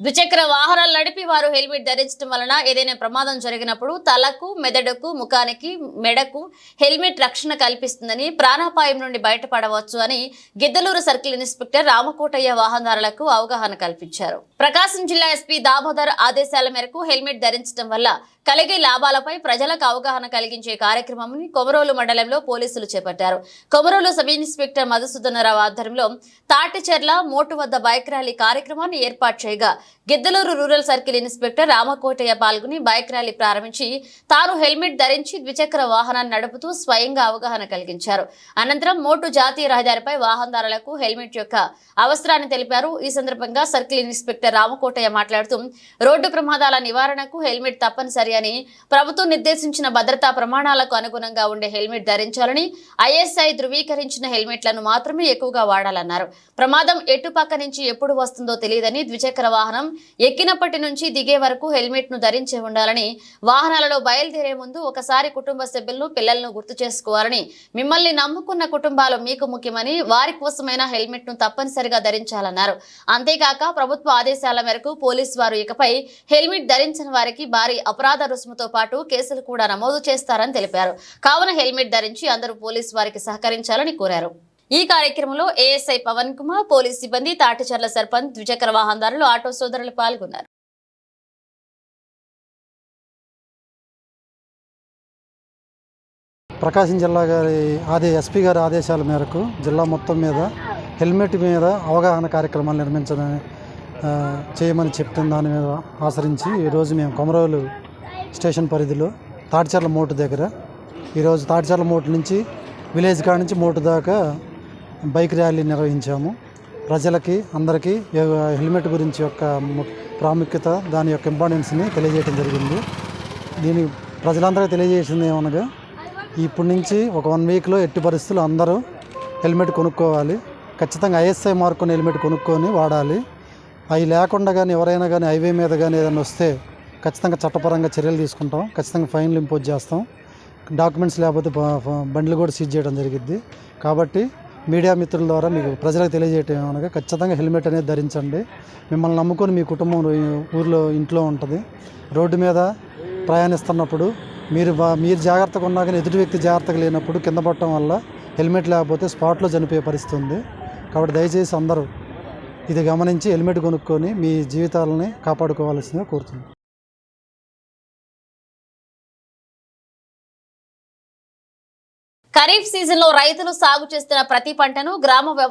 ద్విచక్ర వాహనాలు నడిపి వారు హెల్మెట్ ధరించడం వలన ఏదైనా ప్రమాదం జరిగినప్పుడు తలకు మెదడుకు ముఖానికి మెడకు హెల్మెట్ రక్షణ కల్పిస్తుందని ప్రాణాపాయం నుండి బయటపడవచ్చు అని గిద్దలూరు సర్కిల్ ఇన్స్పెక్టర్ రామకోటయ్య వాహనదారులకు అవగాహన కల్పించారు. ప్రకాశం జిల్లా ఎస్పీ దామోదర్ ఆదేశాల మేరకు హెల్మెట్ ధరించడం వల్ల కలిగే లాభాలపై ప్రజలకు అవగాహన కలిగించే కార్యక్రమంని కొమరోలు మండలంలో పోలీసులు చేపట్టారు. కొమరోలు సబ్ ఇన్స్పెక్టర్ మధుసూదనరావు ఆధ్వర్యంలో తాటిచెర్ల మోటు వద్ద బైక్ ర్యాలీ కార్యక్రమాన్ని ఏర్పాటు చేయగా Giddaluru rural circle inspector Ramakotaiah పాల్గొని బైక్ ర్యాలీ ప్రారంభించి తాను హెల్మెట్ ధరించి ద్విచక్ర వాహనాన్ని నడుపుతూ స్వయంగా అవగాహన కలిగించారు. అనంతరం మోటు జాతీయ రహదారిపై వాహనదారులకు హెల్మెట్ యొక్క అవసరాన్ని తెలిపారు. ఈ సందర్భంగా సర్కిల్ ఇన్స్పెక్టర్ రామకోటయ్య మాట్లాడుతూ రోడ్డు ప్రమాదాల నివారణకు హెల్మెట్ తప్పనిసరి అని ప్రభుత్వం నిర్దేశించిన భద్రతా ప్రమాణాలకు అనుగుణంగా ఉండే హెల్మెట్ ధరించాలని ఐఎస్ఐ ధృవీకరించిన హెల్మెట్లను మాత్రమే ఎక్కువగా వాడాలన్నారు. ప్రమాదం ఎటుపక్క నుంచి ఎప్పుడు వస్తుందో తెలియదని ద్విచక్ర వాహనం ఎక్కినప్పటి నుంచి దిగే వరకు హెల్మెట్ను ధరించి ఉండాలని వాహనాలలో బయలుదేరే ముందు ఒకసారి కుటుంబ సభ్యులను పిల్లలను గుర్తు చేసుకోవాలని మిమ్మల్ని నమ్ముకున్న కుటుంబాలు మీకు ముఖ్యమని వారి కోసమైన హెల్మెట్ను తప్పనిసరిగా ధరించాలన్నారు. అంతేకాక ప్రభుత్వ ఆదేశాల మేరకు పోలీసు వారు ఇకపై హెల్మెట్ ధరించిన వారికి భారీ అపరాధ రుసుముతో పాటు కేసులు కూడా నమోదు చేస్తారని తెలిపారు. కావున హెల్మెట్ ధరించి అందరూ పోలీసు వారికి సహకరించాలని కోరారు. ఈ కార్యక్రమంలో ఏఎస్ఐ పవన్ కుమార్ పోలీస్ సిబ్బంది తాటిచర్ల సర్పంచ్ ద్విచక్ర వాహనదారులు ఆటో సోదరులు పాల్గొన్నారు. ప్రకాశం జిల్లా గారి ఆదే ఎస్పీ గారి ఆదేశాల మేరకు జిల్లా మొత్తం మీద హెల్మెట్ మీద అవగాహన కార్యక్రమాలు నిర్మించడం చేయమని చెప్తున్న దాని మీద ఆచరించి ఈరోజు మేము కొమరోలు స్టేషన్ పరిధిలో తాటిచర్ల మోటు దగ్గర ఈరోజు తాటిచర్ల మోటు నుంచి విలేజ్ కాడ నుంచి మోటు దాకా బైక్ ర్యాలీ నిర్వహించాము. ప్రజలకి అందరికీ హెల్మెట్ గురించి యొక్క ప్రాముఖ్యత దాని యొక్క ఇంపార్టెన్స్ని తెలియజేయడం జరిగింది. దీని ప్రజలందరికీ తెలియజేసింది ఏమనగా ఇప్పటి నుంచి ఒక వన్ వీక్లో ఎట్టి పరిస్థితులు అందరూ హెల్మెట్ కొనుక్కోవాలి. ఖచ్చితంగా ఐఎస్ఐ మార్కుని హెల్మెట్ కొనుక్కొని వాడాలి. అవి లేకుండా కానీ ఎవరైనా కానీ హైవే మీద కానీ ఏదైనా వస్తే ఖచ్చితంగా చట్టపరంగా చర్యలు తీసుకుంటాం. ఖచ్చితంగా ఫైన్లు ఇంపోజ్ చేస్తాం. డాక్యుమెంట్స్ లేకపోతే బండ్లు కూడా సీజ్ చేయడం జరిగింది కాబట్టి మీడియా మిత్రుల ద్వారా మీకు ప్రజలకు తెలియజేయటం అనగా ఖచ్చితంగా హెల్మెట్ అనేది ధరించండి. మిమ్మల్ని నమ్ముకొని మీ కుటుంబం ఊరిలో ఊర్లో ఇంట్లో ఉంటుంది. రోడ్డు మీద ప్రయాణిస్తున్నప్పుడు మీరు మీరు జాగ్రత్తగా ఉన్నా కానీ ఎదుటి వ్యక్తి జాగ్రత్తగా లేనప్పుడు కింద పడటం వల్ల హెల్మెట్ లేకపోతే స్పాట్లో చనిపోయే పరిస్థితి ఉంది. కాబట్టి దయచేసి అందరూ ఇది గమనించి హెల్మెట్ కొనుక్కొని మీ జీవితాలని కాపాడుకోవాల్సిందిగా కోరుతున్నాను ఖరీఫ్ సీజన్లో రైతులు సాగు చేస్తున్న ప్రతి పంటను గ్రామ వ్యవ